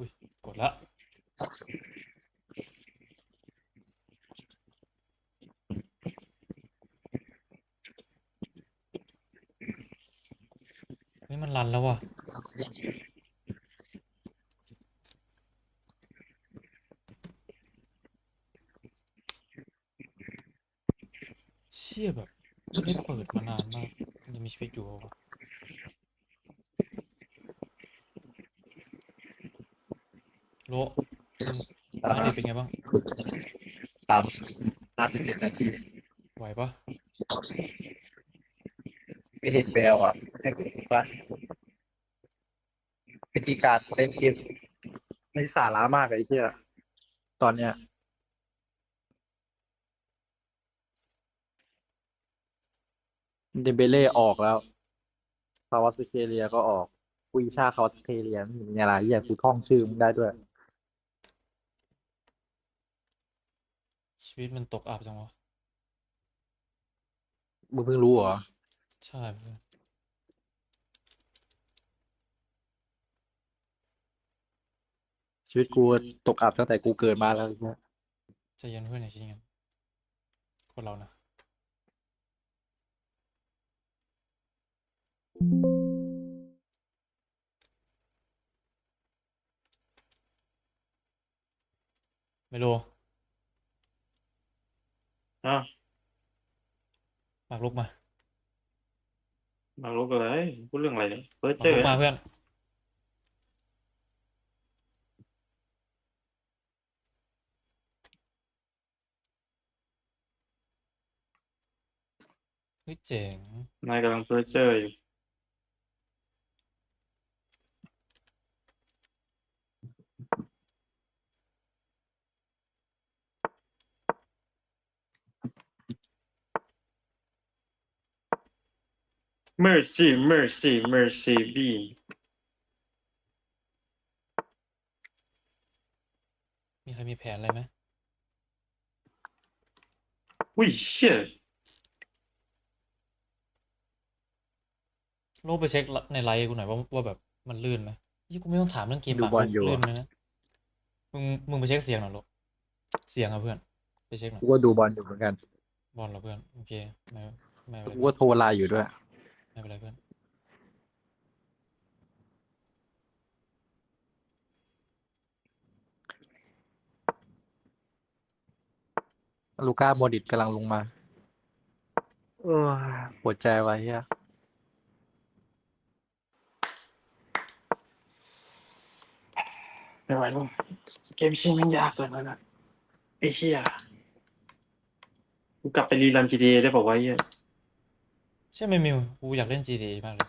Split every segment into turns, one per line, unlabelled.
อุ้ยกดละ เฮ้ย มันรันแล้วว่ะ เชี่ยแบบไม่ได้เปิดมานานมากมันยังมีชีวิตอยู่วะ โลอันนี้เป็นไงบ้าง
ตามห้าสิบเจ็ดนาที
ไหวปะ
ไม่เห็นแววอะให้กูคิดว่าวิธีการเล่นเกมในสาระมากไอ้เหี้ยตอนเนี้ยเดเบเล่ออกแล้วคาวาสเซเลียก็ออกกุยชาคาวาสเซเลียมีอะไรเหี้ยกูท่องชื่อมึงได้ด้วย
ชีวิตมันตกอับจังวะ
มึงเพิ่งรู้เหรอ
ใช่เพื่อน
ชีวิตกูตกอับตั้งแต่กูเกิดมาแล้วเนี่ย
ใจเย็นเพื่อนอย่าคิดอย่างนั้นคนเรานะ ไม่รู้
อ้าว
หมากลุกมา
มาลุกอะไรพูดเรื่องอะไรเนี่ยเฟิร์ส
หมา
เจ
ก
อ
ลุกมาเพื่อน เฮ้ยเจ๋ง
นายกำลังเฟิร์สเจออยู่ mercy mercy mercy b
มีใครมีแผนอะไรไหม
อุ้ยเชี่ย
โลกไปเช็คในไลฟ์กูหน่อยว่าว่าแบบมันลื่นไหมยี่กูไม่ต้องถามเรื่องเกม
ดู
หมาก
บอ
รุ
ล
ก
อยู่
ลื่น
อะ
ไหมนะมึงมึงไปเช็คเสียงหน่อยโลกเสียงอะเพื่อน ไปเช็คหน่อย
กูก็ดูบอลอยู่เหมือนกัน
บอลเหรอเพื่อนโอเคไม่ไม่เป็นไร
กู
เพื่
ก็
อน
โทรไลน์อยู่ด้วย
ไม่เป็นไรเพื่อน
ลูก้าโมดริตกำลังลงมาเออปวดใจไว้เฮีย
ไม่ไหวแล้วเกมเชี่ยมันยากเกินแล้วนะไอ้เชี่ยกูกลับไปรีรัน GTA ได้บอกว่าเหี้ย
ใช่ไหมมิวกูอยากเล่น GTA มากเลย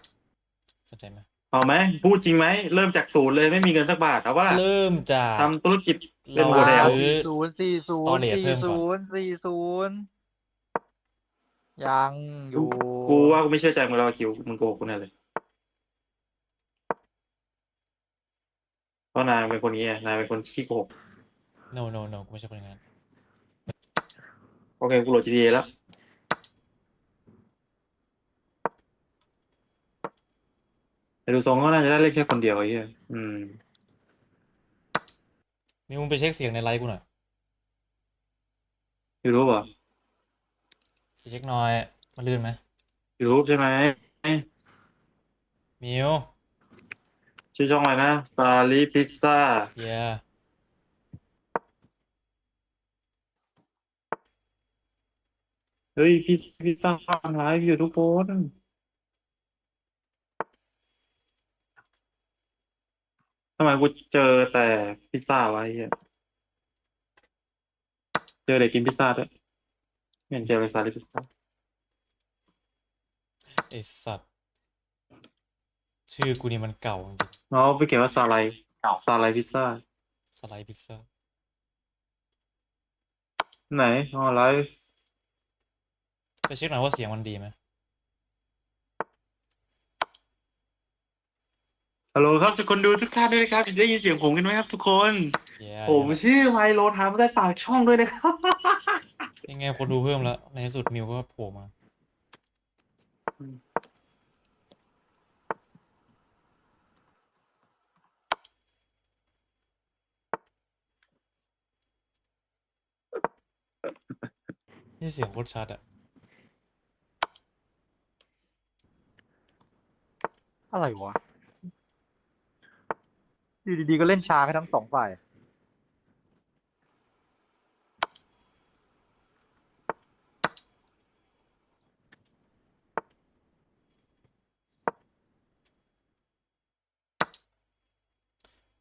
สนใจไหม
เอาไหมพูดจริงไหมเริ่มจากศูนย์เลยไม่มีเงินสักบาทเอาว่า
เริ่มจาก
ทำธุรกิจเป็น
เรา
โมเดล
ซื้อ
ศูนย์สี่ศูนย์
storage
สี่
เพิ่มก่อน
ศูนย์สี่ศูนย์ยังอยู่
กูว่ากูไม่เชื่อใจมึงแล้วอะคิวมึงโกหกกูแน่เลยเพราะนายเป็นคนนี้ไงนายเป็นคนขี้โกหก
no no no กูไม่ใช่คนอย่างนั้น
โอเคกูโหลด GTA แล้ว แต่ดูทรงก็น่าจะได้เล่นแค่คนเดียวไอ้เหี้ยอืม
มิวมึงไปเช็คเสียงในไลฟ์กูหน่อย
ยูทูบเหรอ
ไปเช็คหน่อยมันลื่นไหม
ยูทูบใช่ไหม
มิว
ชื่อช่องอะไรนะซาลีพิซซ่า
เย้
เฮ้ยพิซพิซซ่าไลฟ์อยู่ทุกคนำไมกูเจอแต่พิซซ่าวะไอ้เหี้ยเจอเด็กกินพิซซ่าด้วยไม่เห็นเจอเลยซาลีพิซซ่า
ไอสัตว์ ชื่อกูนี่มันเก่าจริง
อ๋อไปเขียนว่าซาไลซาไลพิซซ่า
ๆสไลด์พิซซ่า
ไหนอ๋อไลฟ์
ไปเช็คหน่อยว่าเสียงมันดีไหม
ฮัลโหลครับทุกคนดูทุกท่านด้วยนะครับได้ยินเสียงผมกันไหมครับ ทุกคน
Yeah,
ผมชื่อไมโลทามาได้ฝากช่องด้วยนะครับ
ยังไงคนดูเพิ่มแล้ว ในที่สุดมิวก็โผล่มานี่เสียงโคตรชัดอะ
อะไรวะ อยู่ดีๆก็เล่นช้าให้ทั้งสองฝ่าย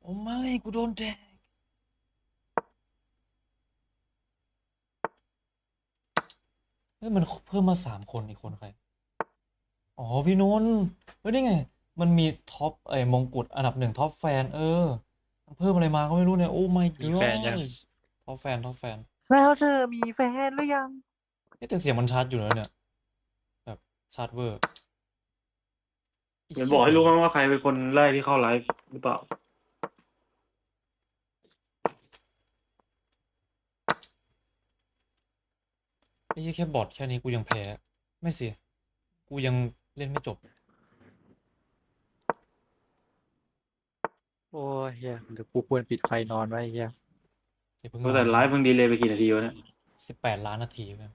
โอ้ไม่กูโดนแดกเฮ้ยมันเพิ่มมาสามคนอีกคนใคร อ๋อ พี่นนท์เฮ้ยนี่ไง มันมีท็อปไอ้มงกุฎอันดับหนึ่งท็อปแฟน เออมันเพิ่มอะไรมาก็ไม่รู้เนี่ยโอ้ my
มีแฟนยัง
god ท็อปแฟนท็อปแฟน
แล้วเธอมีแฟนหรือยัง
เอ๊ะแต่เสียงมันชัดอยู่นะเนี่ย แบบชัดเวอร์
เหมือนบอกให้รู้มั้งว่าใครเป็นคนแรกที่เข้าไลฟ์หรือเปล่า
ไอ้เหี้ยแค่บอทแค่นี้กูยังแพ้ ไม่สิ กูยังเล่นไม่จบ
โอ้ยเฮียเดี๋ยวกูควรปิดไฟนอนไว้เฮีย
อย่าเพิ่ง
แต่ไลฟ์มึงดีเลยไปกี่นาทีวะเนี่ย
สิบแปดล้านนาทีเว้ย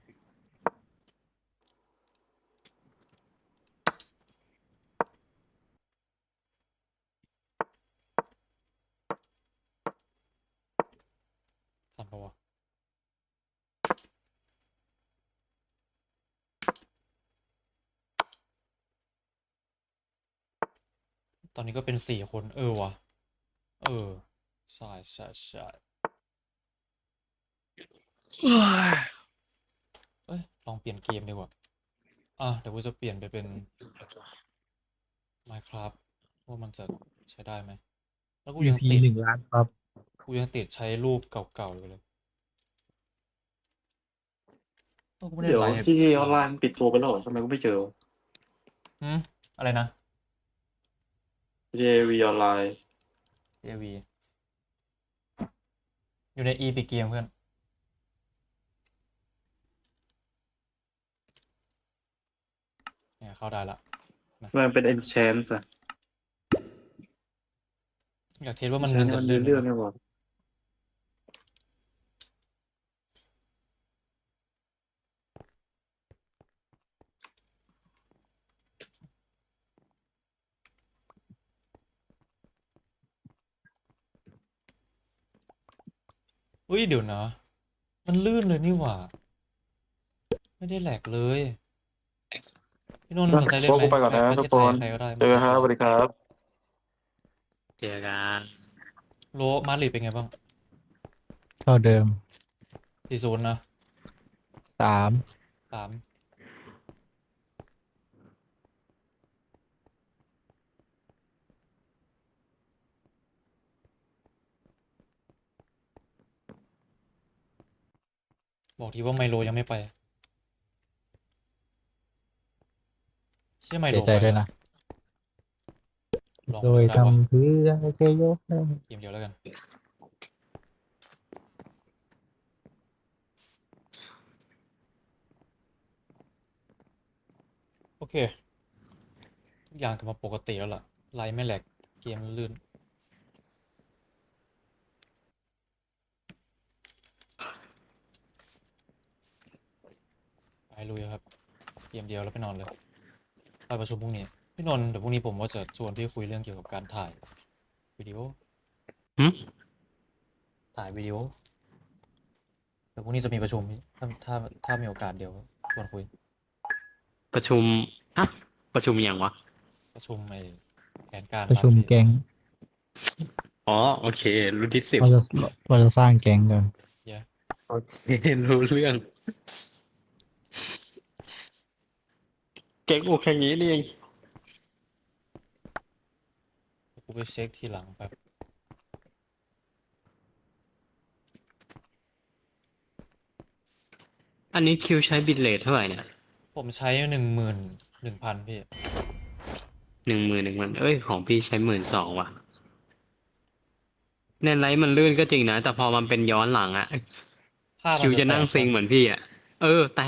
ทันปะวะตอนนี้ก็เป็นสี่คน เออวะ เออ ใช่ใช่ใช่เอ้ย ลองเปลี่ยนเกมดีกว่า อะ เดี๋ยวกูจะเปลี่ยนไปเป็น Minecraft ว่ามันจะใช้ได้ไหม แล้วกูยัง
พี
ติด
หนึ่งล้านครับ
กูยังติดใช้รูปเก่าๆอยู่เลยเออกูไม่ได้
เดี๋ยว
ไลฟ์
ที่ที่ออนไลน์มันปิดตัวไปแล้วเหรอทำไมกูไม่เจอ
หืมอะไรนะ
ที่วีออนไลน์
JV อยู่ใน e ปิกเกมเพื่อนเนี่ยเข้าได้ละ
มันเป็น enchant อะ
อยากเทสว่ามัน
enchant
จะ
มัน
ลื่นไหม
เรื่อง
วะ
ไม่หมด
เฮ้ย เดี๋ยวนะ มันลื่นเลยนี่หว่า ไม่ได้แหลกเลยพี่นนท์สนใจเล่นไหม
พวกกูไปก่อนนะ
ใคร
ทุกคน
ใครก็ได้
เจอกันครับสวัสดีครับ
เจอกัน
โลมาดริดเป็นไงบ้าง
เท่าเดิม
สี่ศูนย์นะ
สาม
สาม บอกทีว่าไมโลยังไม่ไปเชื่อไมโล
เสียใจ
ไป
ด้วยนะ
ลอง
โดย
ได้ปะ
ทำเพื่อเชยโย
เกมเดียวแล้วกัน โอเค ทุกอย่างกลับมาปกติแล้วล่ะไลน์ไม่แหลกเกมลื่น ไปลุยครับ เก มเดียวแล้วไปนอนเลยไปประชุมพรุ่งนี้ พี่นนท์เดี๋ยวพรุ่งนี้ผมว่าจะชวนพี่คุยเรื่องเกี่ยวกับการถ่ายวิดีโอ
หึ
ถ่ายวิดีโอเดี๋ยวพรุ่งนี้จะมีประชุมพี่ถ้าถ้าถ้ามีโอกาสเดี๋ยวชวนคุย
ประชุมฮะประชุมอย่างวะ
ประชุมไอ้แผนการ
ประชุม
ร้านพี่
แก๊ง
อ๋อ โอเครุ่นที่สิบ
เราจะเราจะสร้างแก๊งกัน
โอเค รู้เรื่อง เก่งโอแค่นี้นี่เอง
เดี๋ยวกูไปเช็คทีหลังแบบ
อันนี้คิวใช้บิตเรทเท่าไหร่เนี่ย
ผมใช้หนึ่งหมื่นหนึ่งพันพี่
หนึ่งหมื่นหนึ่งพันเอ้ยของพี่ใช้หมื่นสองว่ะในไลฟ์มันลื่นก็จริงนะ แต่พอมันเป็นย้อนหลังอะ
ภาพมั
คิวจะนั่ง
แตก
ซิงเหมือนพี่อะเออ แต่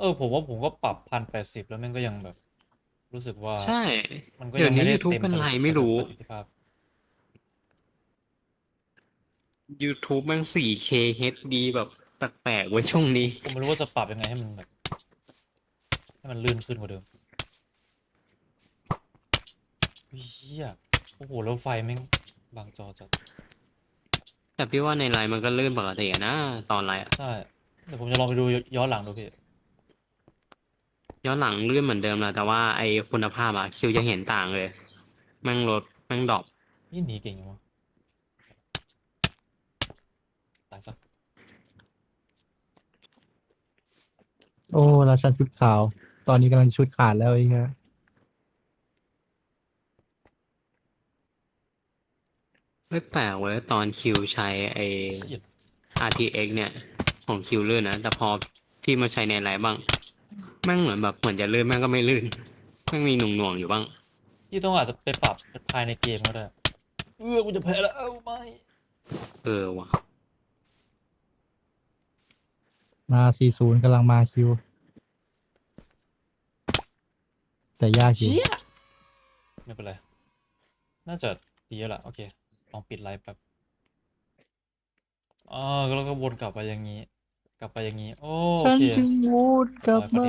เออ ผมว่าผมก็ปรับพันแปดสิบแล้วแม่งก็ยังแบบ รู้สึกว่า
ใช่
มันก็
เดี๋
ยั
ยว
ง
นี้
ไม่ได้
YouTube
เต็ม
เป็นไร
ประสิทธิ
ไม่รู้
ประสิทธิภาพ
YouTube แม่ง 4K HD แบบแปลกๆไว้ยช่วงนี้
ผมไม่รู้ว่าจะปรับยังไงให้มันแบบ ให้มันลื่นขึ้นกว่าเดิมเฮียโอ้โหแล้วไฟแม่งบางจอจัด
แต่พี่ว่าในไลน์มันก็ลื่นปกติอะนะ ตอนไลน์อะ
ใช่ เดี๋ยวผมจะลองไปดูย้อนหลังดูพี่
ย้อนหลังลื่นเหมือนเดิมแหละแต่ว่าไอคุณภาพอะคิวจะเห็นต่างเลย แม่งลดแม่งดรอป
นี่หนีเก่งจังวะตายสัก
โอ้ราชันชุดขาว ตอนนี้กำลังชุดขาดแล้วไอ้เงี้ย
ไม่แปลกเว้ยตอนคิวใช้ไอ
เชี่ย
RTX เนี่ย ของคิวลื่นนะ แต่พอพี่มาใช้ในไลน์บ้าง แม่งเหมือนแบบเหมือนจะลื่นแม่งก็ไม่ลื่นแม่งมีหน่วงหน่วงๆอยู่บ้าง
พี่ต้องอาจจะไปปรับภายในเกมก็ได้เออกูจะแพ้แล้วเอ้าไม่
เออว่ะ
มา 40กำลังมาคิว แต่ยากอยู่
เชี่ยไม่เป็นไร น่าจะดีแล้วล่ะ โอเค ลองปิดไลฟ์แป๊บอ๋อแล้วก็วนกลับไปอย่างนี้ กลับไปอย่างนี้ โอ
ฉัน
เค
จึงวูดกลับ
ร้อยพอดี
มา